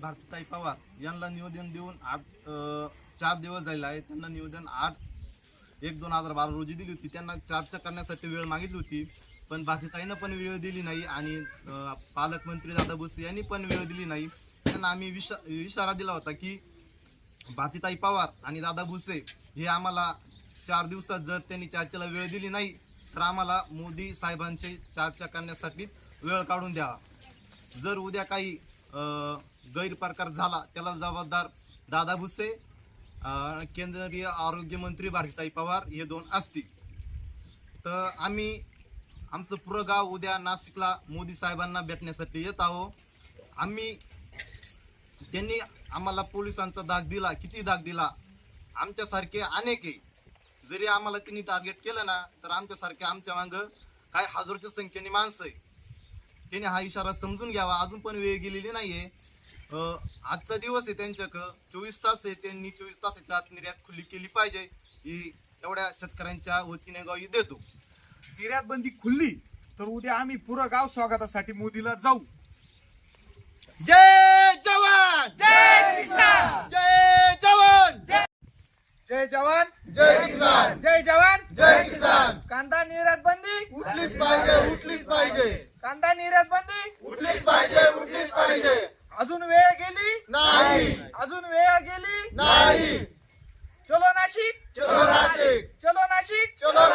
भारतीताई पवार यांना निवेदन देऊन आठ चार दिवस झालेला आहे त्यांना निवेदन आठ एक दोन हजार बारा रोजी दिली होती. त्यांना चर्चा करण्यासाठी वेळ मागितली होती पण भारतीताईनं पण वेळ दिली नाही आणि पालकमंत्री दादा भुसे यांनी पण वेळ दिली नाही. त्यांना आम्ही विशा इशारा दिला होता की भारतीताई पवार आणि दादा भुसे हे आम्हाला चार दिवसात जर त्यांनी चर्चेला वेळ दिली नाही तर आम्हाला मोदी साहेबांचे चर्चा करण्यासाठी वेळ काढून द्यावा. जर उद्या काही गैरप्रकार झाला त्याला जबाबदार दादा भुसे केंद्रीय आरोग्यमंत्री भारतीताई पवार हे दोन असतील. तर आम्ही आमचं पुरं गाव उद्या नाशिकला मोदी साहेबांना भेटण्यासाठी येत आहो. आम्ही त्यांनी आम्हाला पोलिसांचा दाग दिला. किती दाग दिला? आमच्यासारखे अनेक आहे. जरी आम्हाला त्यांनी टार्गेट केलं ना तर आमच्यासारखे आमच्या मागं काय हजारोच्या संख्येने माणसं आहे. त्याने हा इशारा समजून घ्यावा. अजून पण वेळ गेलेली नाहीये. अं, आजचा दिवस आहे त्यांच्याकडं. चोवीस तास आहे त्यांनी चोवीस तासाच्या आत निर्यात खुली केली पाहिजे. ही एवढ्या शेतकऱ्यांच्या वतीने गावी देतो. निर्यात बंदी खुलली तर उद्या आम्ही पुरं गाव स्वागतासाठी मोदीला जाऊ. जय जवान! जय किसान! जय जवान! जय जवान! जय किसान! जय जवान! जय किसान! कांदा निर्यात बंदी उठलीच पाहिजे उठलीच पाहिजे. कांदा निर्यात बंदी? उठलीच पाहिजे उठलीच पाहिजे. अजून वेळ गेली? नाही. अजून वेळ गेली? नाही. चलो नाशिक. चलो नाशिक. चलो नाशिक. चलो